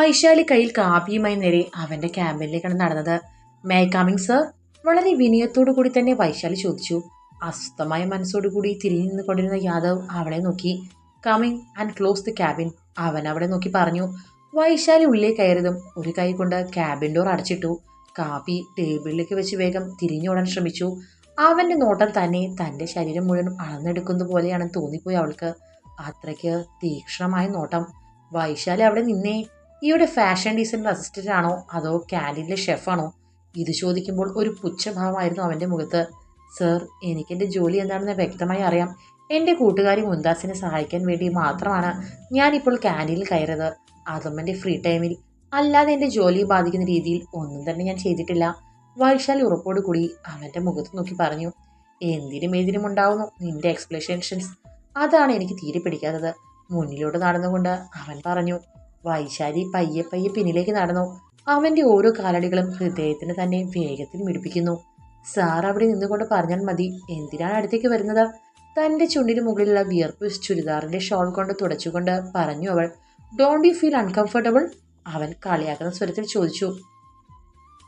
വൈശാലി കയ്യിൽ കാപ്പിയുമായി നേരെ അവന്റെ ക്യാബിനിലേക്കാണ് നടന്നത്. മേ കമ്മിങ് സർ വളരെ വിനയത്തോടു കൂടി തന്നെ വൈശാലി ചോദിച്ചു. അസ്വസ്ഥമായ മനസ്സോടുകൂടി തിരിഞ്ഞു നിന്നുകൊണ്ടിരുന്ന യാദവ് അവളെ നോക്കി. Coming and close the cabin അവൻ അവളെ നോക്കി പറഞ്ഞു. വൈശാലി ഉള്ളിൽ കയറിയതും ഒരു കൈ കൊണ്ട് ക്യാബിൻ ഡോർ അടച്ചിട്ടു. കാപ്പി ടേബിളിലേക്ക് വെച്ച് വേഗം തിരിഞ്ഞോടാൻ ശ്രമിച്ചു. അവന്റെ നോട്ടം തന്നെ തന്റെ ശരീരം മുഴുവൻ അളന്നെടുക്കുന്ന പോലെയാണ് തോന്നിപ്പോയി അവൾക്ക്. അത്രയ്ക്ക് തീക്ഷ്ണമായ നോട്ടം. വൈശാലി അവിടെ നിന്നേ. ഇവിടെ ഫാഷൻ ഡിസൈനർ അസിസ്റ്റന്റ് ആണോ? അതോ ക്യാന്റീനിലെ ഷെഫാണോ ഇത് ചോദിക്കുമ്പോൾ ഒരു പുച്ഛഭാവമായിരുന്നു അവന്റെ മുഖത്ത്. സർ എനിക്കെന്റെ ജോലി എന്താണെന്ന് വ്യക്തമായി അറിയാം. എന്റെ കൂട്ടുകാരി മുന്താസിനെ സഹായിക്കാൻ വേണ്ടി മാത്രമാണ് ഞാനിപ്പോൾ ക്യാന്റീനിൽ കയറിയത്. അതും എന്റെ ഫ്രീ ടൈമിൽ അല്ലാതെ എന്റെ ജോലിയെ ബാധിക്കുന്ന രീതിയിൽ ഒന്നും തന്നെ ഞാൻ ചെയ്തിട്ടില്ല. വൈശാലി ഉറപ്പോടു കൂടി അവന്റെ മുഖത്ത് നോക്കി പറഞ്ഞു. എന്തിനും ഏതിനും ഉണ്ടാവുന്നു. നിന്റെ എക്സ്പ്ലനേഷൻസ് അതാണ് എനിക്ക് തീരെ പിടിക്കാത്തത്. മുന്നിലോട്ട് നടന്നുകൊണ്ട് അവൻ പറഞ്ഞു വൈശാലി പയ്യെ പയ്യെ പിന്നിലേക്ക് നടന്നു. അവന്റെ ഓരോ കാലടികളും ഹൃദയത്തിന് തന്നെ വേഗത്തിൽ മിടിപ്പിക്കുന്നു. സാർ അവിടെ നിന്നുകൊണ്ട് പറഞ്ഞാൽ മതി എന്തിനാണ് അടുത്തേക്ക് വരുന്നത്? തന്റെ ചുണ്ടിന് മുകളിലുള്ള വിയർപ്പ് ചുരിദാറിന്റെ ഷോൾ കൊണ്ട് തുടച്ചുകൊണ്ട് പറഞ്ഞു അവൾ ഡോണ്ട് യു ഫീൽ അൺകംഫർട്ടബിൾ അവൻ കളിയാക്കുന്ന സ്വരത്തിൽ ചോദിച്ചു.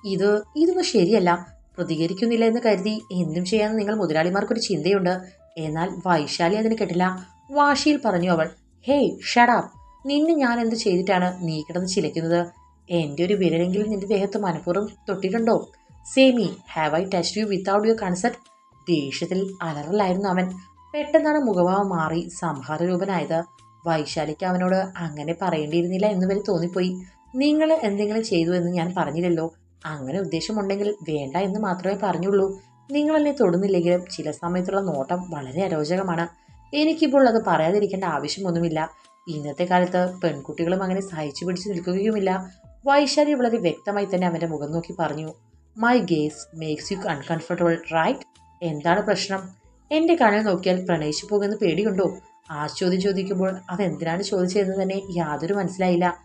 ഇത് ഇതൊന്നും ശരിയല്ല. പ്രതികരിക്കുന്നില്ല എന്ന് കരുതി എന്തും ചെയ്യാമെന്ന് നിങ്ങൾ മുതലാളിമാർക്കൊരു ചിന്തയുണ്ട്. എന്നാൽ വൈശാലി അതിന് കെട്ടില്ല. വാശിയിൽ പറഞ്ഞു അവൾ ഹേയ് ഷടാപ്പ് നിന്നെ ഞാൻ എന്ത് ചെയ്തിട്ടാണ് നീ കിടന്ന് ചിലയ്ക്കുന്നത്? എന്റെ ഒരു വിരലെങ്കിലും നിന്റെ ദേഹത്ത് മനഃപൂർവം തൊട്ടിട്ടുണ്ടോ? സേമി have I touch you without your concept ദേഷ്യത്തിൽ അലറലായിരുന്നു അവൻ. പെട്ടെന്നാണ് മുഖഭാവം മാറി സംഹാരരൂപനായത്. വൈശാലിക്ക് അവനോട് അങ്ങനെ പറയേണ്ടിയിരുന്നില്ല എന്ന് വരെ തോന്നിപ്പോയി. നിങ്ങൾ എന്തെങ്കിലും ചെയ്തു എന്ന് ഞാൻ പറഞ്ഞില്ലല്ലോ. അങ്ങനെ ഉദ്ദേശമുണ്ടെങ്കിൽ വേണ്ട എന്ന് മാത്രമേ പറഞ്ഞുള്ളൂ. നിങ്ങളെന്നെ തൊടുന്നില്ലെങ്കിലും ചില സമയത്തുള്ള നോട്ടം വളരെ അരോചകമാണ്. എനിക്കിപ്പോൾ അത് പറയാതിരിക്കേണ്ട ആവശ്യമൊന്നുമില്ല. ഇന്നത്തെ കാലത്ത് പെൺകുട്ടികളും അങ്ങനെ സഹിച്ചു പിടിച്ചു നിൽക്കുകയുമില്ല. വൈശാലി വളരെ വ്യക്തമായി തന്നെ അവന്റെ മുഖം നോക്കി പറഞ്ഞു my gaze makes you uncomfortable right എന്താണ് പ്രശ്നം? എന്റെ കണ്ണിൽ നോക്കിയാൽ പ്രണയിച്ചു പോകുമെന്ന് പേടിയുണ്ടോ? ആ ചോദ്യം ചോദിക്കുമ്പോൾ അതെന്തിനാണ് ചോദിച്ചതെന്ന് തന്നെ യാതൊരു മനസ്സിലായില്ല.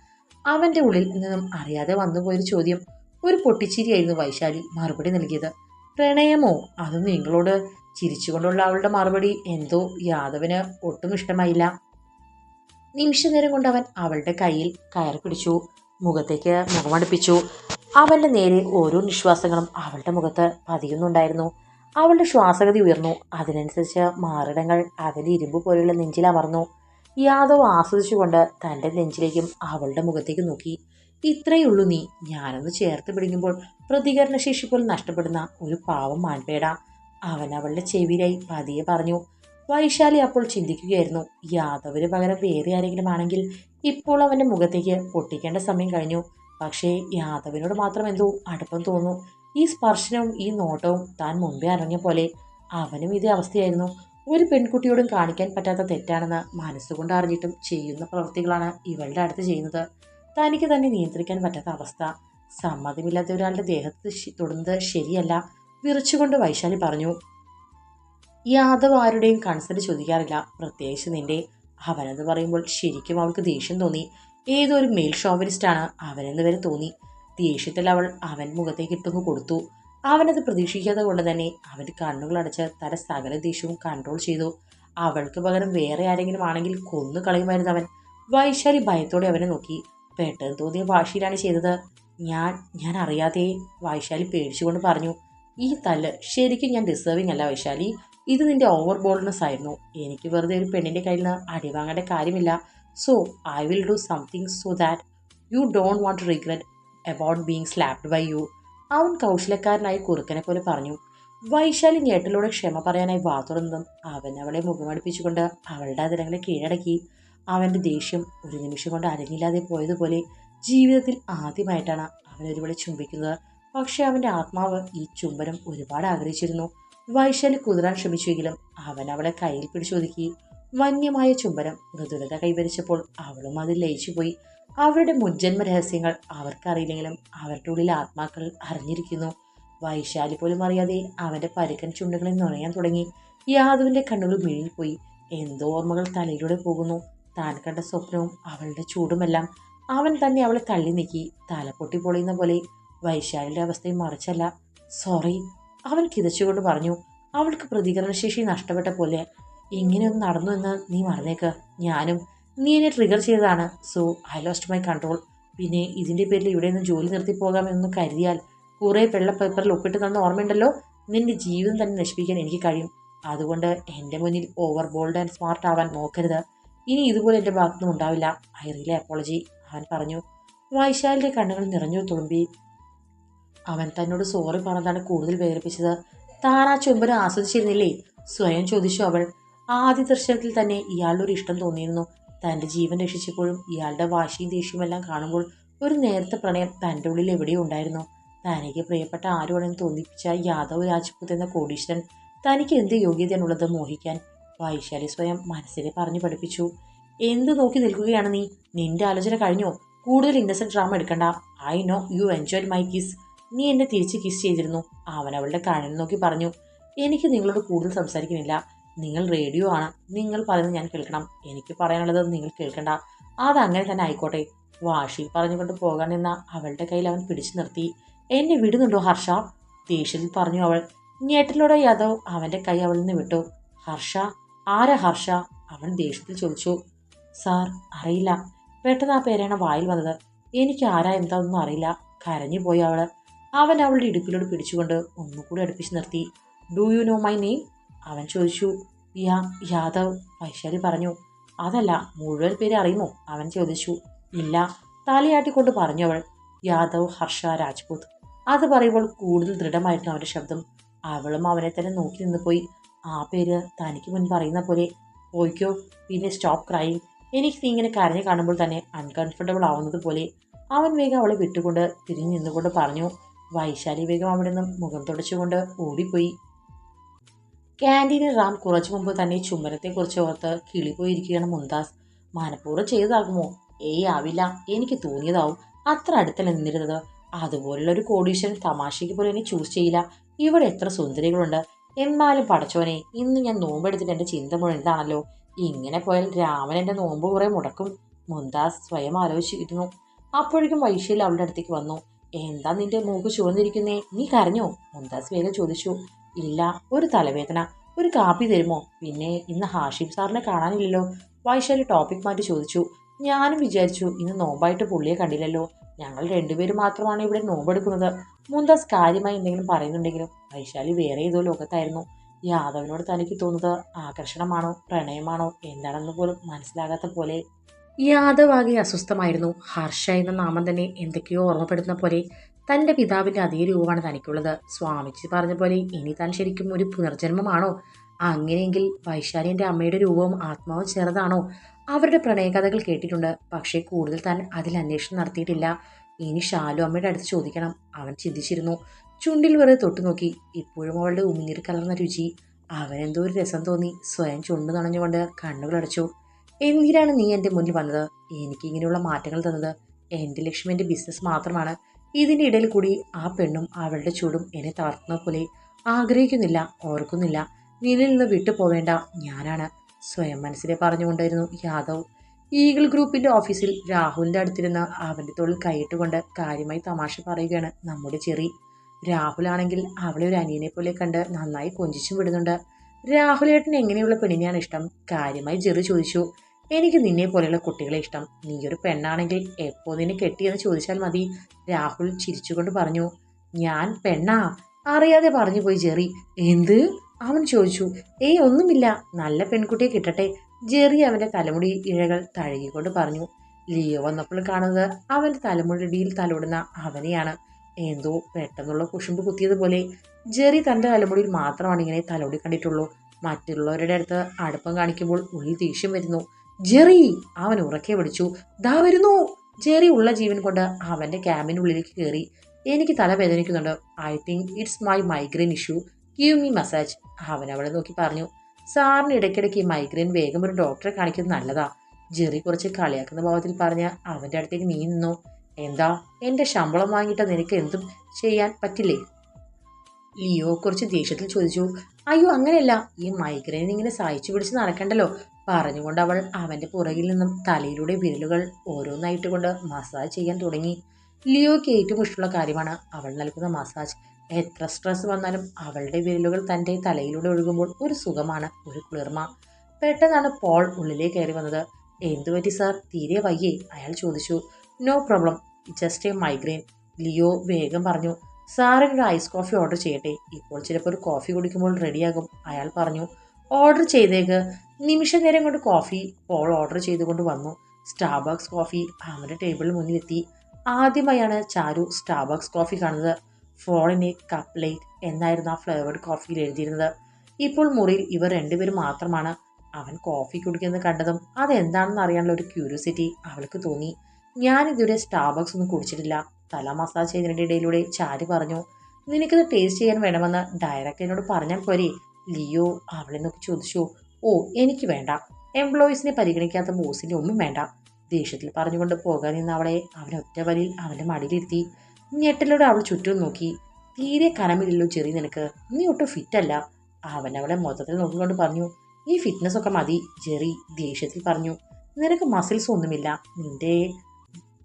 അവന്റെ ഉള്ളിൽ നിന്നും അറിയാതെ വന്നുപോയൊരു ചോദ്യം. ഒരു പൊട്ടിച്ചിരിയായിരുന്നു വൈശാലി മറുപടി നൽകിയത്. പ്രണയമോ? അത് നിങ്ങളോട് ചിരിച്ചുകൊണ്ടുള്ള അവളുടെ മറുപടി. എന്തോ യാദവിന് ഒട്ടും ഇഷ്ടമായില്ല. നിമിഷനേരം കൊണ്ട് അവൻ അവളുടെ കയ്യിൽ കയറി പിടിച്ചു. മുഖത്തേക്ക് മുഖമടുപ്പിച്ചു അവളുടെ നേരെ ഓരോ നിശ്വാസങ്ങളും അവളുടെ മുഖത്ത് പതിയുന്നുണ്ടായിരുന്നു. അവളുടെ ശ്വാസഗതി ഉയർന്നു. അതിനനുസരിച്ച് മാറിടങ്ങൾ അവന്റെ ഇരുമ്പ് പോലെയുള്ള നെഞ്ചിൽ അമർന്നു. യാദവ് ആസ്വദിച്ചുകൊണ്ട് തന്റെ നെഞ്ചിലേക്കും അവളുടെ മുഖത്തേക്ക് നോക്കി. ഇത്രയുള്ളൂ നീ. ഞാനൊന്ന് ചേർത്ത് പിടിക്കുമ്പോൾ പ്രതികരണശേഷി പോലും നഷ്ടപ്പെടുന്ന ഒരു പാവം മാൻപേട. അവൻ അവളുടെ ചെവിയിലായി പതിയെ പറഞ്ഞു. വൈശാലി അപ്പോൾ ചിന്തിക്കുകയായിരുന്നു യാദവിന് പകരം വേറെ ആരെങ്കിലും ആണെങ്കിൽ ഇപ്പോൾ അവന്റെ മുഖത്തേക്ക് പൊട്ടിക്കേണ്ട സമയം കഴിഞ്ഞു. പക്ഷേ യാദവിനോട് മാത്രം എന്തോ അടുപ്പം തോന്നുന്നു. ഈ സ്പർശനവും ഈ നോട്ടവും താൻ മുമ്പേ അറിഞ്ഞ പോലെ അവനും ഇതേ അവസ്ഥയായിരുന്നു. ഒരു പെൺകുട്ടിയോടും കാണിക്കാൻ പറ്റാത്ത തെറ്റാണെന്ന് മനസ്സുകൊണ്ട് അറിഞ്ഞിട്ടും ചെയ്യുന്ന പ്രവൃത്തികളാണ് ഇവളുടെ അടുത്ത് ചെയ്യുന്നത്. തനിക്ക് തന്നെ നിയന്ത്രിക്കാൻ പറ്റാത്ത അവസ്ഥ. സമ്മതമില്ലാത്ത ഒരാളുടെ ദേഹത്ത് തൊടുന്നത് ശരിയല്ല വിറച്ചുകൊണ്ട് വൈശാലി പറഞ്ഞു. യാദവ് ആരുടെയും കൺസൾട്ട് ചോദിക്കാറില്ല. പ്രത്യേകിച്ച് നിന്റെ അവനെന്ന് പറയുമ്പോൾ ശരിക്കും അവൾക്ക് ദേഷ്യം തോന്നി. ഏതൊരു മെയിൽ ഷോവനിസ്റ്റാണ് അവനെന്ന് വരെ തോന്നി. ദേഷ്യത്തിൽ അവൾ അവൻ മുഖത്തേക്ക് ഇട്ടൊന്ന് കൊടുത്തു. അവനത് പ്രതീക്ഷിക്കാതെ കൊണ്ട് തന്നെ അവന്റെ കണ്ണുകളടച്ച് തല സകല ദേഷ്യവും കൺട്രോൾ ചെയ്തു. അവൾക്ക് പകരം വേറെ ആരെങ്കിലും ആണെങ്കിൽ കൊന്നു കളയുമായിരുന്നു അവൻ. വൈശാലി ഭയത്തോടെ അവനെ നോക്കി. പെട്ടെന്ന് തോന്നിയ ഭാഷയിലാണ് ചെയ്തത്. ഞാൻ ഞാൻ അറിയാതെ വൈശാലി പേടിച്ചുകൊണ്ട് പറഞ്ഞു. ഈ തല്ല് ശരിക്കും ഞാൻ ഡിസേർവിംഗ് അല്ല വൈശാലി. ഇത് നിന്റെ ഓവർ ബോൾഡ്നെസ് ആയിരുന്നു. എനിക്ക് വെറുതെ ഒരു പെണ്ണിന്റെ കയ്യിൽ നിന്ന് അടി വാങ്ങേണ്ട കാര്യമില്ല. So I will do something so that you don't want to regret about being slapped by you അവൻ കൗശലക്കാരനായി കുറുക്കനെ പോലെ പറഞ്ഞു. വൈശാലി ഞെട്ടലോടെ ക്ഷമ പറയാനായി വാ തുറന്നതും അവൻ അവളെ മുഖമടിപ്പിച്ചുകൊണ്ട് അവളുടെ അതിരങ്ങളെ കീഴടക്കി. അവന്റെ ദേഷ്യം ഒരു നിമിഷം കൊണ്ട് അരങ്ങില്ലാതെ പോയതുപോലെ ജീവിതത്തിൽ ആദ്യമായിട്ടാണ് അവൻ ഒരുപോലെ ചുംബിക്കുന്നത്. പക്ഷേ അവന്റെ ആത്മാവ് ഈ ചുംബനം ഒരുപാട് ആഗ്രഹിച്ചിരുന്നു. വൈശാലി കുതിരാൻ ശ്രമിച്ചുവെങ്കിലും അവൻ അവളെ കയ്യിൽ പിടിച്ചൊതുക്കി. വന്യമായ ചുംബനം മൃദുലത കൈവരിച്ചപ്പോൾ അവളും അതിൽ ലയിച്ചുപോയി. അവരുടെ മുജ്ജന്മ രഹസ്യങ്ങൾ അവർക്കറിയില്ലെങ്കിലും അവരുടെ ഉള്ളിൽ ആത്മാക്കൾ അറിഞ്ഞിരിക്കുന്നു. വൈശാലി പോലും അറിയാതെ അവന്റെ പരുക്കൻ ചുണ്ടുകളിൽ നുണയാൻ തുടങ്ങി. യാദവിന്റെ കണ്ണുകൾ മിഴിഞ്ഞുപോയി എന്തോ ഓർമ്മകൾ തലയിലൂടെ പോകുന്നു. താൻ കണ്ട സ്വപ്നവും അവളുടെ ചൂടുമെല്ലാം. അവൻ തന്നെ അവളെ തള്ളി നീക്കി തല പൊട്ടി പൊളിയുന്ന പോലെ വൈശാലിയുടെ അവസ്ഥയും മറിച്ചല്ല. സോറി അവൻ കിതച്ചുകൊണ്ട് പറഞ്ഞു അവൾക്ക് പ്രതികരണശേഷി നഷ്ടപ്പെട്ട പോലെ. ഇങ്ങനെയൊന്നും നടന്നു എന്ന് നീ മറന്നേക്ക്. ഞാനും നീ എന്നെ ട്രിഗർ ചെയ്തതാണ്. So I lost my control പിന്നെ ഇതിന്റെ പേരിൽ ഇവിടെ നിന്ന് ജോലി നിർത്തി പോകാമെന്ന് കരുതിയാൽ കുറെ വെള്ള പേപ്പറിൽ ഒപ്പിട്ട് തന്ന ഓർമ്മയുണ്ടല്ലോ? നിന്റെ ജീവിതം തന്നെ നശിപ്പിക്കാൻ എനിക്ക് കഴിയും. അതുകൊണ്ട് എന്റെ മുന്നിൽ ഓവർ ബോൾഡ് ആൻഡ് സ്മാർട്ട് ആവാൻ നോക്കരുത്. ഇനി ഇതുപോലെ എന്റെ ഭാഗത്തുനിന്നും ഉണ്ടാവില്ല. ഐ റിയലി അപ്പോളജി അവൻ പറഞ്ഞു. വൈശാലിന്റെ കണ്ണുകൾ നിറഞ്ഞു തുളുമ്പി. അവൻ തന്നോട് സോറി പറഞ്ഞതാണ് കൂടുതൽ വേദനിപ്പിച്ചത്. താൻ ആ ചുംബനം ആസ്വദിച്ചിരുന്നില്ലേ? സ്വയം ചോദിച്ചു അവൾ. ആദ്യ ദർശനത്തിൽ തന്നെ ഇയാളുടെ ഒരു ഇഷ്ടം തോന്നിയിരുന്നു. തന്റെ ജീവൻ രക്ഷിച്ചപ്പോഴും ഇയാളുടെ വാശിയും ദേഷ്യവുമെല്ലാം കാണുമ്പോൾ ഒരു നേരത്തെ പ്രണയം തന്റെ ഉള്ളിൽ എവിടെയോ ഉണ്ടായിരുന്നു. തനിക്ക് പ്രിയപ്പെട്ട ആരുവാണെന്ന് തോന്നിപ്പിച്ച യാദവ് രാജ്പുത് എന്ന കോടീശ്വരൻ തനിക്ക് എന്ത് യോഗ്യതയാണുള്ളത് മോഹിക്കാൻ? വൈശാലി സ്വയം മനസ്സിനെ പറഞ്ഞു പഠിപ്പിച്ചു. എന്ത് നോക്കി നിൽക്കുകയാണ് നീ? നിന്റെ ആലോചന കഴിഞ്ഞോ? കൂടുതൽ ഇന്നസെന്റ് ഡ്രാമ എടുക്കണ്ട. I know you enjoy my kiss നീ എന്നെ തിരിച്ച് കിസ് ചെയ്തിരുന്നു. അവൻ അവളുടെ കണ്ണിൽ നോക്കി പറഞ്ഞു എനിക്ക് നിങ്ങളോട് കൂടുതൽ സംസാരിക്കുന്നില്ല. നിങ്ങൾ റേഡിയോ ആണ്. നിങ്ങൾ പറയുന്നത് ഞാൻ കേൾക്കണം. എനിക്ക് പറയാനുള്ളത് നിങ്ങൾ കേൾക്കണ്ട. അതങ്ങനെ തന്നെ ആയിക്കോട്ടെ. വാശി പറഞ്ഞുകൊണ്ട് പോകാൻ നിന്ന അവളുടെ കയ്യിൽ അവൻ പിടിച്ചു നിർത്തി. എന്നെ വിടുന്നുണ്ടോ ഹർഷ? ദേഷ്യത്തിൽ പറഞ്ഞു അവൾ. ഞേട്ടിലൂടെ യാദവ് അവന്റെ കൈ അവളിൽ നിന്ന് വിട്ടു. ഹർഷ ആരാ ഹർഷ? അവൻ ദേഷ്യത്തിൽ ചോദിച്ചു. സാർ അറിയില്ല. പെട്ടെന്ന് ആ പേരാണ് വായിൽ വന്നത്. എനിക്ക് ആരാ എന്താണെന്നും അറിയില്ല. കരഞ്ഞു പോയി അവൾ. അവൻ അവളുടെ ഇടുപ്പിലോട് പിടിച്ചുകൊണ്ട് ഒന്നുകൂടി അടുപ്പിച്ച് നിർത്തി. Do you know my name അവൻ ചോദിച്ചു. യാ യാദവ് വൈശാലി പറഞ്ഞു. അതല്ല മുഴുവൻ പേര് അറിയുമോ? അവൻ ചോദിച്ചു. ഇല്ല തലയാട്ടിക്കൊണ്ട് പറഞ്ഞു അവൾ. യാദവ് ഹർഷ രാജ്പൂത്. അത് പറയുമ്പോൾ കൂടുതൽ ദൃഢമായിരുന്നു അവന്റെ ശബ്ദം. അവളും അവനെ തന്നെ നോക്കി നിന്ന് പോയി. ആ പേര് തനിക്ക് മുൻപ് പറയുന്ന പോലെ. പോയിക്കോ പിന്നെ സ്റ്റോപ്പ് ക്രൈം എനിക്ക് നീ ഇങ്ങനെ കരഞ്ഞു കാണുമ്പോൾ തന്നെ അൺകംഫർട്ടബിൾ ആവുന്നത് പോലെ. അവൻ വേഗം അവളെ വിട്ടുകൊണ്ട് തിരിഞ്ഞു നിന്നുകൊണ്ട് പറഞ്ഞു. വൈശാലി വേഗം അവിടെ നിന്ന് മുഖം തുടച്ചുകൊണ്ട് ഓടിപ്പോയി. ക്യാന്റീനിൽ റാം കുറച്ചു മുമ്പ് തന്നെ ചുമരത്തെക്കുറിച്ച് ഓർത്ത് കിളിപ്പോയിരിക്കുകയാണ് മുംതാസ്. മനഃപൂർവം ചെയ്തതാകുമോ? ഏയ് ആവില്ല എനിക്ക് തോന്നിയതാവും. അത്ര അടുത്തല്ല നിന്നിരുന്നത്. അതുപോലുള്ള ഒരു കോടീശ്വരൻ തമാശയ്ക്ക് പോലും എന്നെ ചൂസ് ചെയ്യില്ല. ഇവിടെ എത്ര സുന്ദരികളുണ്ട്. എന്നാലും പടച്ചോനെ ഇന്ന് ഞാൻ നോമ്പെടുത്തിട്ട് എന്റെ ചിന്ത മുഴുവൻ ഇങ്ങനെ പോയാൽ രാമൻ എന്റെ നോമ്പ് കുറെ മുടക്കും. മുന്താസ് സ്വയം ആലോചിച്ചിരുന്നു. അപ്പോഴേക്കും വൈശ്യയിൽ അവളുടെ അടുത്തേക്ക് വന്നു. എന്താ നിന്റെ മൂക്ക് ചുവന്നിരിക്കുന്നേ? നീ കരഞ്ഞോ? മുംതാസ് വേഗം ചോദിച്ചു. ഇല്ല ഒരു തലവേദന. ഒരു കാപ്പി തരുമോ? പിന്നെ ഇന്ന് ഹാഷിം സാറിനെ കാണാനില്ലല്ലോ. വൈശാലി ടോപ്പിക് മാറ്റി ചോദിച്ചു. ഞാനും വിചാരിച്ചു ഇന്ന് നോമ്പായിട്ട് പുള്ളിയെ കണ്ടില്ലല്ലോ. ഞങ്ങൾ രണ്ടുപേരും മാത്രമാണ് ഇവിടെ നോമ്പെടുക്കുന്നത്. മുന്താസ് കാര്യമായി എന്തെങ്കിലും പറയുന്നുണ്ടെങ്കിലും വൈശാലി വേറെ ഏതോ ലോകത്തായിരുന്നു. യാദവിനോട് തനിക്ക് തോന്നുന്നത് ആകർഷണമാണോ പ്രണയമാണോ? എന്താണെന്ന് പോലും മനസ്സിലാകാത്ത പോലെ യാദവ് ആകെ അസ്വസ്ഥമായിരുന്നു. ഹർഷ എന്ന നാമം തന്നെ എന്തൊക്കെയോ ഓർമ്മപ്പെടുന്ന പോലെ തന്റെ പിതാവിന്റെ അതേ രൂപമാണ് തനിക്കുള്ളത്. സ്വാമിജി പറഞ്ഞ പോലെ ഇനി താൻ ശരിക്കും ഒരു പുനർജന്മമാണോ? അങ്ങനെയെങ്കിൽ വൈശാലിന്റെ അമ്മയുടെ രൂപവും ആത്മാവും ചേർന്നതാണോ അവരുടെ പ്രണയകഥകൾ കേട്ടിട്ടുണ്ട്. പക്ഷേ കൂടുതൽ താൻ അതിൽ അന്വേഷണം നടത്തിയിട്ടില്ല. ഇനി ഷാലു അമ്മയുടെ അടുത്ത് ചോദിക്കണം. അവൻ ചിന്തിച്ചിരുന്നു. ചുണ്ടിൽ വെറുതെ തൊട്ടു നോക്കി. ഇപ്പോഴും അവളുടെ ഉമിനീർ കലർന്ന രുചി. അവനെന്തോ ഒരു രസം തോന്നി. സ്വയം ചുണ്ടു നനഞ്ഞുകൊണ്ട് കണ്ണുകളടച്ചു. എന്തിനാണ് നീ എന്റെ മുന്നിൽ വന്നത്? എനിക്ക് ഇങ്ങനെയുള്ള മാറ്റങ്ങൾ തന്നത്. എന്റെ ലക്ഷ്യം എന്റെ ബിസിനസ് മാത്രമാണ്. ഇതിന്റെ ഇടയിൽ കൂടി ആ പെണ്ണും അവളുടെ ചൂടും എന്നെ തളർത്തുന്ന പോലെ ആഗ്രഹിക്കുന്നില്ല ഓർക്കുന്നില്ല. നിന്നിൽ നിന്ന് വിട്ടു പോവേണ്ട ഞാനാണ്. സ്വയം മനസ്സിലെ പറഞ്ഞുകൊണ്ടായിരുന്നു യാദവ്. ഈഗിൾ ഗ്രൂപ്പിന്റെ ഓഫീസിൽ രാഹുലിന്റെ അടുത്തിരുന്ന് അവന്റെ തോളിൽ കൈയിട്ടുകൊണ്ട് കാര്യമായി തമാശ പറയുകയാണ് നമ്മുടെ ചെറി. രാഹുലാണെങ്കിൽ അവളെ ഒരു അനിയനെ പോലെ കണ്ട് നന്നായി കൊഞ്ചിച്ചും വിടുന്നുണ്ട്. രാഹുലേട്ടൻ എങ്ങനെയുള്ള പെണ്ണിനെയാണ് ഇഷ്ടം? കാര്യമായി ചെറി ചോദിച്ചു. എനിക്ക് നിന്നെ പോലെയുള്ള കുട്ടികളെ ഇഷ്ടം. നീ ഒരു പെണ്ണാണെങ്കിൽ എപ്പോ നിന്നെ കെട്ടിയെന്ന് ചോദിച്ചാൽ മതി. രാഹുൽ ചിരിച്ചുകൊണ്ട് പറഞ്ഞു ഞാൻ പെണ്ണാ? അറിയാതെ പറഞ്ഞു പോയി ജെറി. എന്ത്? അവൻ ചോദിച്ചു. ഏയ് ഒന്നുമില്ല. നല്ല പെൺകുട്ടിയെ കിട്ടട്ടെ. ജെറി അവന്റെ തലമുടി ഇഴകൾ തഴുകിക്കൊണ്ട് പറഞ്ഞു. ലിയോ വന്നപ്പോൾ കാണുന്നത് അവന്റെ തലമുടിയിൽ തലോടുന്ന അവനെയാണ്. എന്തോ പെട്ടെന്നുള്ള കുശുമ്പ് കുത്തിയതുപോലെ. ജെറി തന്റെ തലമുടിയിൽ മാത്രമാണ് ഇങ്ങനെ തലോടി കണ്ടിട്ടുള്ളൂ. മറ്റുള്ളവരുടെ അടുത്ത് അടുപ്പം കാണിക്കുമ്പോൾ ഉള്ളിൽ ദേഷ്യം വരുന്നു. ജെറി അവൻ ഉറക്കെ വിളിച്ചു ദാ വരുന്നു. ജെറി ഉള്ള ജീവൻ കൊണ്ട് അവന്റെ ക്യാബിനുള്ളിലേക്ക് കയറി എനിക്ക് തല വേദനിക്കുന്നുണ്ട് I think it's my migraine issue give me massage അവൻ അവളെ നോക്കി പറഞ്ഞു സാറിന് ഇടയ്ക്കിടയ്ക്ക് മൈഗ്രെയിൻ വേഗം ഒരു ഡോക്ടറെ കാണിക്കുന്നത് നല്ലതാ. ജെറി കുറച്ച് കളിയാക്കുന്ന ഭാവത്തിൽ പറഞ്ഞ് അവന്റെ അടുത്തേക്ക് നീ നിന്നു. എന്താ? എന്റെ ശമ്പളം വാങ്ങിയിട്ട് നിനക്ക് എന്തും ചെയ്യാൻ പറ്റില്ലേ? ലിയോ കുറച്ച് ദേഷ്യത്തിൽ ചോദിച്ചു അയ്യോ അങ്ങനെയല്ല. ഈ മൈഗ്രെയിൻ ഇങ്ങനെ സഹിച്ചു പിടിച്ച് നടക്കണ്ടല്ലോ. പറഞ്ഞുകൊണ്ട് അവൾ അവന്റെ പുറകിൽ നിന്നും തലയിലൂടെ വിരലുകൾ ഓരോന്നായിട്ട് കൊണ്ട് മസാജ് ചെയ്യാൻ തുടങ്ങി. ലിയോയ്ക്ക് ഏറ്റവും ഇഷ്ടമുള്ള കാര്യമാണ് അവൾ നൽകുന്ന മസാജ് എത്ര സ്ട്രെസ് വന്നാലും അവളുടെ വിരലുകൾ തന്റെ തലയിലൂടെ ഒഴുകുമ്പോൾ ഒരു സുഖമാണ് ഒരു കുളിർമ. പെട്ടെന്നാണ് പോൾ ഉള്ളിലേക്ക് കയറി വന്നത്. എന്തു പറ്റി സാർ തീരെ വയ്യേ? അയാൾ ചോദിച്ചു. No problem just a migraine Leo വേഗം പറഞ്ഞു. സാറിനൊരു ഐസ് കോഫി ഓർഡർ ചെയ്യട്ടെ? ഇപ്പോൾ ചിലപ്പോൾ ഒരു കോഫി കുടിക്കുമ്പോൾ റെഡിയാകും അയാൾ പറഞ്ഞു. ഓർഡർ ചെയ്തേക്ക്. നിമിഷ നേരം കൊണ്ട് കോഫി പോൾ ഓർഡർ ചെയ്തുകൊണ്ട് വന്നു. സ്റ്റാർബക്സ് കോഫി അവന്റെ ടേബിളിന് മുന്നിലെത്തി. ആദ്യമായാണ് ചാരു സ്റ്റാർബക്സ് കോഫി കാണുന്നത്. ഫോളിനെ കപ്പ് ലൈറ്റ് എന്നായിരുന്നു ആ ഫ്ലേവേഡ് കോഫിയിൽ എഴുതിയിരുന്നത്. ഇപ്പോൾ മുറിയിൽ ഇവർ രണ്ടുപേരും മാത്രമാണ്. അവൻ കോഫി കുടിക്കുന്നത് കണ്ടതും അതെന്താണെന്ന് അറിയാനുള്ള ഒരു ക്യൂരിയോസിറ്റി അവൾക്ക് തോന്നി. ഞാൻ ഇതുവരെ സ്റ്റാർബക്സ് ഒന്നും കുടിച്ചിട്ടില്ല. തല മസാജ് ചെയ്തതിന്റെ ഇടയിലൂടെ ചാരി പറഞ്ഞു നിനക്കിത് ടേസ്റ്റ് ചെയ്യാൻ വേണമെന്ന് ഡയറക്റ്റ് എന്നോട് പറഞ്ഞാൽ പോരെ. ലിയോ അവളെ നോക്കി ചോദിച്ചു ഓ എനിക്ക് വേണ്ട. എംപ്ലോയീസിനെ പരിഗണിക്കാത്ത ബോസിന്റെ ഒന്നും വേണ്ട. ദേഷ്യത്തിൽ പറഞ്ഞുകൊണ്ട് പോകാൻ നിന്ന് അവളെ അവനെ ഒറ്റ വലിയിൽ അവന്റെ മടിയിലിരുത്തി. ഞെട്ടലോടെ അവൾ ചുറ്റും നോക്കി. തീരെ കനമില്ലല്ലോ ചെറിയ നിനക്ക്. നീ ഒട്ടും ഫിറ്റല്ല അവൻ അവളെ മൊത്തത്തിൽ നോക്കിക്കൊണ്ട് പറഞ്ഞു ഈ ഫിറ്റ്നസ് ഒക്കെ മതി ജെറി ദേഷ്യത്തിൽ പറഞ്ഞു. നിനക്ക് മസിൽസ് ഒന്നുമില്ല. നിന്റെ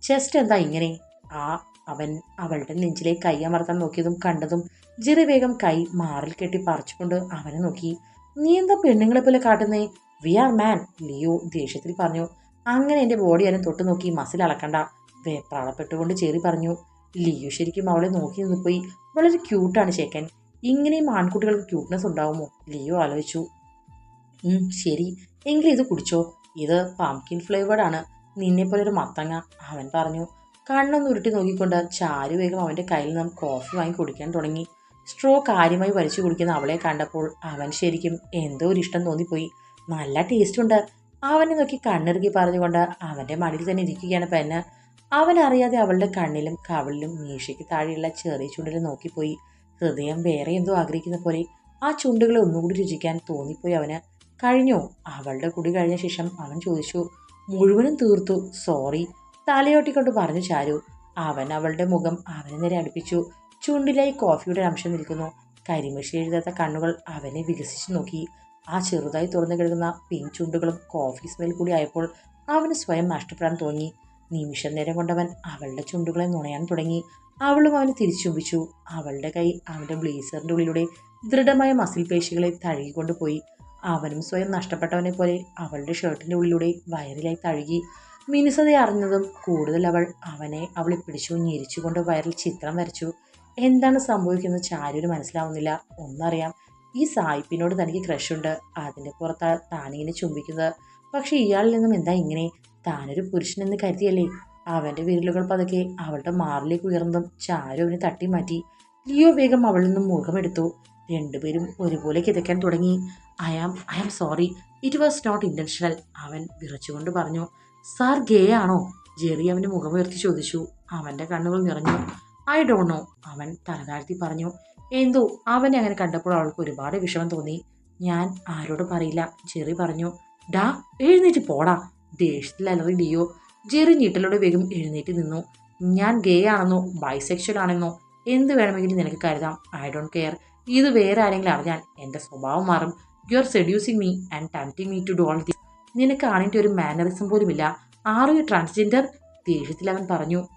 ചെസ്റ്റ് എന്താ ഇങ്ങനെ? ആ അവൻ അവളുടെ നെഞ്ചിലേക്ക് കൈ അമർത്താൻ നോക്കിയതും കണ്ടതും ജെറി വേഗം കൈ മാറിൽ കെട്ടി പറിച്ചുകൊണ്ട് അവനെ നോക്കി. നീ എന്താ പെണ്ണുങ്ങളെ പോലെ കാട്ടുന്നേ? വി ആർ മാൻ ലിയോ ദേഷ്യത്തിൽ പറഞ്ഞു. അങ്ങനെ എന്റെ ബോഡി അവനെ തൊട്ട് നോക്കി മസിൽ അളക്കണ്ട വേപ്രാളപ്പെട്ടുകൊണ്ട് ചേറി പറഞ്ഞു. ലിയോ ശരിക്കും അവളെ നോക്കി നിന്നുപോയി. വളരെ ക്യൂട്ടാണ് ചേക്കൻ ഇങ്ങനെയും ആൺകുട്ടികൾക്ക് ക്യൂട്ട്നെസ് ഉണ്ടാവുമോ? ലിയോ ആലോചിച്ചു. "ഉം, ശരി. എങ്കിലും ഇത് കുടിച്ചോ. ഇത് പാംകിൻ ഫ്ലേവേർഡ് ആണ്. നിന്നെപ്പോലെ ഒരു മത്തങ്ങ അവൻ പറഞ്ഞു. കണ്ണൊന്ന് ഉരുട്ടി നോക്കിക്കൊണ്ട് ചാരു വേഗം അവന്റെ കയ്യിൽ നിന്നും കോഫി വാങ്ങി കുടിക്കാൻ തുടങ്ങി. സ്ട്രോ കാര്യമായി വലിച്ചു കുടിക്കുന്ന അവളെ കണ്ടപ്പോൾ അവൻ ശരിക്കും എന്തോ ഒരു ഇഷ്ടം തോന്നിപ്പോയി. നല്ല ടേസ്റ്റ് ഉണ്ട്. അവനെ നോക്കി കണ്ണിറുക്കി പറഞ്ഞുകൊണ്ട് അവന്റെ മടിയിൽ തന്നെ ഇരിക്കുകയാണ് പെണ്ണ്. അവനറിയാതെ അവളുടെ കണ്ണിലും കവളിലും മീശയ്ക്ക് താഴെയുള്ള ചെറിയ ചുണ്ടിലും നോക്കിപ്പോയി. ഹൃദയം വേറെ എന്തോ ആഗ്രഹിക്കുന്ന പോലെ ആ ചുണ്ടുകളെ ഒന്നുകൂടി രുചിക്കാൻ തോന്നിപ്പോയി അവന്. കഴിഞ്ഞോ? അവളുടെ കുടി കഴിഞ്ഞ ശേഷം അവൻ ചോദിച്ചു മുഴുവനും തീർത്തു. സോറി തലയോട്ടിക്കൊണ്ട് പറഞ്ഞു ചാരു. അവൻ അവളുടെ മുഖം അവന് നേരെ അടുപ്പിച്ചു. ചുണ്ടിലായി കോഫിയുടെ അംശം നിൽക്കുന്നു. കരിമഷി എഴുതാത്ത കണ്ണുകൾ അവനെ വികസിച്ചു നോക്കി. ആ ചെറുതായി തുറന്നു കിടക്കുന്ന പിൻ ചുണ്ടുകളും കോഫി സ്മെൽ കൂടി ആയപ്പോൾ അവന് സ്വയം നഷ്ടപ്പെടാൻ തോന്നി. നിമിഷം നേരം കൊണ്ടവൻ അവളുടെ ചുണ്ടുകളെ നുണയാൻ തുടങ്ങി. അവളും അവന് തിരിച്ചുമ്പിച്ചു അവളുടെ കൈ അവന്റെ ബ്ലേസറിന്റെ ഉള്ളിലൂടെ ദൃഢമായ മസിൽ പേശികളെ തഴുകിക്കൊണ്ടുപോയി. അവനും സ്വയം നഷ്ടപ്പെട്ടവനെ പോലെ അവളുടെ ഷർട്ടിന്റെ ഉള്ളിലൂടെ വയറിലായി തഴുകി. മിനുസത അറിഞ്ഞതും കൂടുതൽ അവൾ അവനെ അവളെ പിടിച്ചു ഞെരിച്ചുകൊണ്ട് വയറിൽ ചിത്രം വരച്ചു. എന്താണ് സംഭവിക്കുന്നത് ചാരുവിന് മനസ്സിലാവുന്നില്ല. ഒന്നറിയാം ഈ സായിപ്പിനോട് തനിക്ക് ക്രഷുണ്ട്. അതിന്റെ പുറത്താ താനിങ്ങനെ ചുംബിക്കുന്നത്. പക്ഷെ ഇയാളിൽ നിന്നും എന്താ ഇങ്ങനെ? താനൊരു പുരുഷനെന്ന് കരുതിയല്ലേ? അവന്റെ വിരലുകൾ പതുക്കെ അവളുടെ മാറിലേക്ക് ഉയർന്നതും ചാരു അവനെ തട്ടി മാറ്റി. ലിയോ വേഗം അവളിൽ നിന്നും മുഖമെടുത്തു. രണ്ടുപേരും ഒരുപോലെ കിതയ്ക്കാൻ തുടങ്ങി. I am I am sorry. It was not intentional അവൻ വിറച്ചുകൊണ്ട് പറഞ്ഞു. സാർ ഗേ ആണോ ജെറി അവന്റെ മുഖമുയർത്തി ചോദിച്ചു. അവന്റെ കണ്ണുകൾ നിറഞ്ഞു. ഐ ഡോണ്ട് നോ അവൻ തലതാഴ്ത്തി പറഞ്ഞു. എന്തോ? അവനെ അങ്ങനെ കണ്ടപ്പോൾ അവൾക്ക് ഒരുപാട് വിഷമം തോന്നി. ഞാൻ ആരോടും പറയില്ല ജെറി പറഞ്ഞു. ഡാ എഴുന്നേറ്റ് പോടാ. ദേഷ്യത്തിൽ അലറി ഡിയോ. ജെറി ഞീട്ടലോടെ വേഗം എഴുന്നേറ്റ് നിന്നു. ഞാൻ ഗേ ആണെന്നോ ബൈസെക്ഷൽ ആണെന്നോ എന്ത് വേണമെങ്കിലും നിനക്ക് കരുതാം. ഐ ഡോണ്ട് കെയർ ഇത് വേറെ ആരെങ്കിലും അറിഞ്ഞാൽ എന്റെ സ്വഭാവം മാറും. You are seducing me and tempting me to do all the നിനക്ക് ആണിന്റെ ഒരു മാനറിസം പോലുമില്ല. യു ട്രാൻസ്ജെൻഡർ ദേഷ്യത്തിൽ അവൻ പറഞ്ഞു.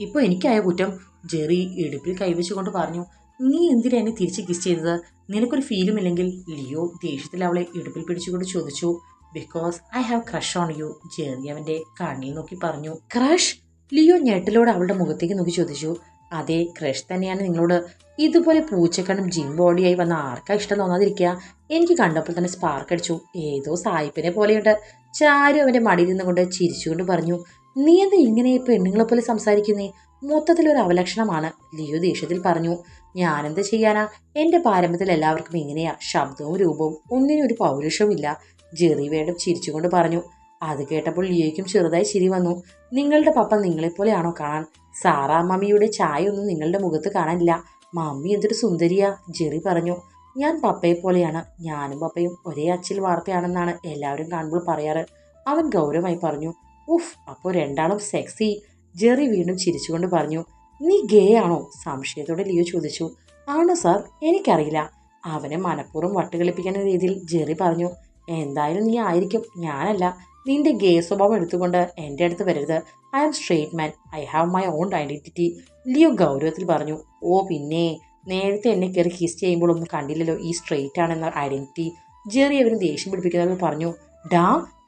ഇപ്പോൾ എനിക്കായ കുറ്റം ജെറി ഇടുപ്പിൽ കൈവച്ചുകൊണ്ട് പറഞ്ഞു. നീ എന്തിനാ എന്നെ തിരിച്ച് കിസ് ചെയ്തത് നിനക്കൊരു ഫീലും ഇല്ലെങ്കിൽ ലിയോ ദേഷ്യത്തിൽ അവളെ ഇടുപ്പിൽ പിടിച്ചുകൊണ്ട് ചോദിച്ചു. Because I have crush on you Jerry അവന്റെ കണ്ണിൽ നോക്കി പറഞ്ഞു. ക്രഷ് ലിയോ ഞെട്ടലോട് അവളുടെ മുഖത്തേക്ക് നോക്കി ചോദിച്ചു. അതെ ക്രഷ് തന്നെയാണ് നിങ്ങളോട്. ഇതുപോലെ പൂച്ചക്കണ്ണും ജിം ബോഡിയായി വന്ന ആർക്കാ ഇഷ്ടം തോന്നാതിരിക്കുക? എനിക്ക് കണ്ടപ്പോൾ തന്നെ സ്പാർക്ക് അടിച്ചു. ഏതോ സായിപ്പിനെ പോലെയുണ്ട്. ചാരു അവന്റെ മടിയിൽ നിന്നുകൊണ്ട് ചിരിച്ചുകൊണ്ട് പറഞ്ഞു നീ എന്താ ഇങ്ങനെ പെണ്ണുങ്ങളെ പോലെ സംസാരിക്കുന്നേ? മൊത്തത്തിൽ ഒരു അവലക്ഷണമാണ് ലിയോ ദേഷ്യത്തിൽ പറഞ്ഞു. ഞാനെന്ത് ചെയ്യാനാ? എന്റെ പാരമ്പര്യത്തിൽ എല്ലാവർക്കും ഇങ്ങനെയാ. ശബ്ദവും രൂപവും ഒന്നിനും ഒരു പൗരുഷവും ഇല്ല ജെറി വേടം ചിരിച്ചുകൊണ്ട് പറഞ്ഞു. അത് കേട്ടപ്പോൾ ലിയോയ്ക്കും ചെറുതായി ചിരി വന്നു. നിങ്ങളുടെ പപ്പ നിങ്ങളെപ്പോലെയാണോ കാണാൻ? സാറാ മമ്മിയുടെ ചായ ഒന്നും നിങ്ങളുടെ മുഖത്ത് കാണാനില്ല. മമ്മി എന്തൊരു സുന്ദരിയാ ജെറി പറഞ്ഞു. ഞാൻ പപ്പയെ പോലെയാണ്. ഞാനും പപ്പയും ഒരേ അച്ചിൽ വാർത്തയാണെന്നാണ് എല്ലാവരും കാണുമ്പോൾ പറയാറ് അവൻ ഗൗരവമായി പറഞ്ഞു. ഉഫ് അപ്പോൾ രണ്ടാളും സെക്സി ജെറി വീണ്ടും ചിരിച്ചുകൊണ്ട് പറഞ്ഞു. നീ ഗേ ആണോ? സംശയത്തോടെ ലിയോ ചോദിച്ചു. ആണോ സാർ എനിക്കറിയില്ല. അവനെ മനഃപൂർവം വട്ടുകളിപ്പിക്കുന്ന രീതിയിൽ ജെറി പറഞ്ഞു. എന്തായാലും നീ ആയിരിക്കും. ഞാനല്ല. നിന്റെ ഗേ സ്വഭാവം എടുത്തുകൊണ്ട് എന്റെ അടുത്ത് വരരുത്. I am straight man I have my own identity Leo ഗൗരവത്തിൽ പറഞ്ഞു ഓ പിന്നെ. നേരത്തെ എന്നെ കയറി കിസ് ചെയ്യുമ്പോൾ ഒന്നും കണ്ടില്ലല്ലോ ഈ സ്ട്രേറ്റ് ആണെന്ന ഐഡന്റിറ്റി ജെറി അവന് ദേഷ്യം പിടിപ്പിക്കുന്നവർ പറഞ്ഞു ഡാ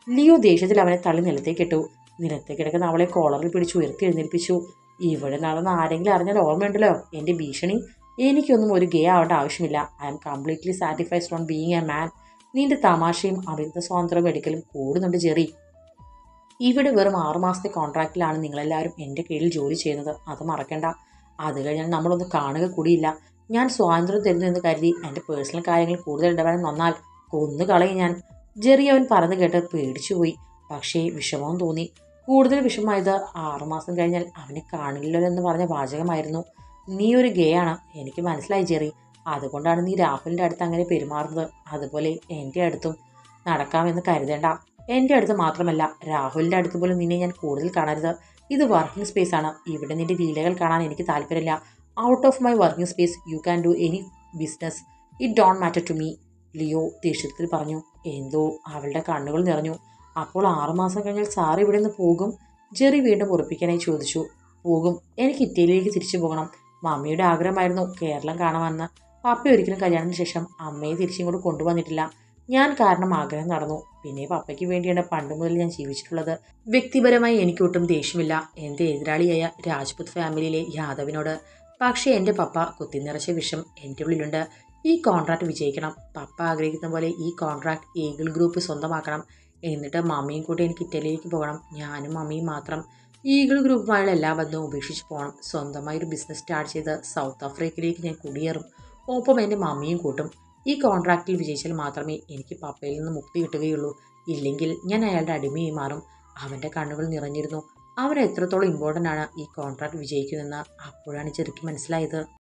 ലിയോ ദേഷ്യത്തിൽ അവനെ തള്ളി നിലത്തേക്ക് നിലത്തേക്കിട്ടു നിലത്തേക്ക് കിടക്കുന്ന അവളെ കോളറിൽ പിടിച്ച് ഉയർത്തി എഴുന്നേൽപ്പിച്ചു ഇവിടെ നടന്ന ആരെങ്കിലും അറിഞ്ഞാൽ ഓർമ്മയുണ്ടല്ലോ എന്റെ ഭീഷണി. എനിക്കൊന്നും ഒരു ഗേ ആവേണ്ട ആവശ്യമില്ല. I am completely satisfied on being a man നിന്റെ തമാശയും അമിത സ്വാതന്ത്ര്യം എടുക്കലും കൂടുന്നുണ്ട് ജെറി. ഇവിടെ വെറും ആറുമാസത്തെ കോൺട്രാക്റ്റിലാണ് നിങ്ങളെല്ലാവരും എന്റെ കീഴിൽ ജോലി ചെയ്യുന്നത്. അത് മറക്കണ്ട. അത് കഴിഞ്ഞാൽ നമ്മളൊന്ന് കാണുക കൂടിയില്ല. ഞാൻ സ്വാതന്ത്ര്യം തരുന്നു എന്ന് കരുതി എന്റെ പേഴ്സണൽ കാര്യങ്ങൾ കൂടുതൽ ഇടപെടാൻ വന്നാൽ കൊന്നു കളയും ഞാൻ. ജെറി അവൻ പറഞ്ഞു കേട്ട് പേടിച്ചുപോയി പക്ഷേ വിഷമവും തോന്നി. കൂടുതൽ വിഷമമായത് ആറുമാസം കഴിഞ്ഞാൽ അവനെ കാണില്ലല്ലോ എന്ന് പറഞ്ഞ വാചകമായിരുന്നു. നീ ഒരു ഗേ ആണ് എനിക്ക് മനസ്സിലായി ജെറി. അതുകൊണ്ടാണ് നീ രാഹുലിന്റെ അടുത്ത് അങ്ങനെ പെരുമാറുന്നത്. അതുപോലെ എന്റെ അടുത്തും നടക്കാമെന്ന് കരുതേണ്ട. എന്റെ അടുത്ത് മാത്രമല്ല രാഹുലിന്റെ അടുത്ത് പോലും നിന്നെ ഞാൻ കൂടുതൽ കാണരുത്. ഇത് വർക്കിംഗ് സ്പേസ് ആണ്. ഇവിടെ നിന്റെ ലീലകൾ കാണാൻ എനിക്ക് താല്പര്യമില്ല. Out of my working space you can do any business it don't matter to me Leo ദേഷ്യത്തിൽ പറഞ്ഞു. എന്തോ അവളുടെ കണ്ണുകൾ നിറഞ്ഞു. അപ്പോൾ ആറുമാസം കഴിഞ്ഞാൽ സാർ ഇവിടെ നിന്ന് പോകും? ജെറി വീണ്ടും ഉറപ്പിക്കാനായി ചോദിച്ചു. പോകും. എനിക്ക് ഇറ്റലിയിലേക്ക് തിരിച്ചു പോകണം. മമ്മിയുടെ ആഗ്രഹമായിരുന്നു കേരളം കാണാമെന്ന്. പപ്പ ഒരിക്കലും കല്യാണത്തിന് ശേഷം അമ്മയെ തിരിച്ചിങ്ങോട്ട് കൊണ്ടുവന്നിട്ടില്ല. ഞാൻ കാരണം ആഗ്രഹം നടന്നു. പിന്നെ പപ്പയ്ക്ക് വേണ്ടിയാണ് പണ്ട് മുതൽ ഞാൻ ജീവിച്ചിട്ടുള്ളത്. വ്യക്തിപരമായി എനിക്കൊട്ടും ദേഷ്യമില്ല. എന്റെ എതിരാളിയായ രാജ്പുത് ഫാമിലിയിലെ യാദവിനോട്. പക്ഷേ എന്റെ പപ്പ കുത്തിനിറച്ച വിഷം എന്റെ ഉള്ളിലുണ്ട്. ഈ കോൺട്രാക്ട് വിജയിക്കണം. പപ്പ ആഗ്രഹിക്കുന്ന പോലെ ഈ കോൺട്രാക്ട് ഈഗിൾ ഗ്രൂപ്പ് സ്വന്തമാക്കണം. എന്നിട്ട് മമ്മിയും കൂടി എനിക്ക് ഇറ്റലിയിലേക്ക് പോകണം. ഞാനും മമ്മിയും മാത്രം ഈഗിൾ ഗ്രൂപ്പുമായുള്ള എല്ലാ ബന്ധവും ഉപേക്ഷിച്ച് പോകണം. സ്വന്തമായി ഒരു ബിസിനസ് സ്റ്റാർട്ട് ചെയ്ത് സൗത്ത് ആഫ്രിക്കയിലേക്ക് ഞാൻ കുടിയേറും. ഒപ്പം എന്റെ മമ്മിയും കൂട്ടും. ഈ കോൺട്രാക്റ്റിൽ വിജയിച്ചാൽ മാത്രമേ എനിക്ക് പപ്പയിൽ നിന്ന് മുക്തി കിട്ടുകയുള്ളൂ. ഇല്ലെങ്കിൽ ഞാൻ അയാളുടെ അടിമയായി മാറും. അവന്റെ കണ്ണുകൾ നിറഞ്ഞിരുന്നു. അവൻ എത്രത്തോളം ഇമ്പോർട്ടന്റ് ആണ് ഈ കോൺട്രാക്ട് വിജയിക്കുമെന്ന് അപ്പോഴാണ് ചെറുക്കി മനസ്സിലായത്.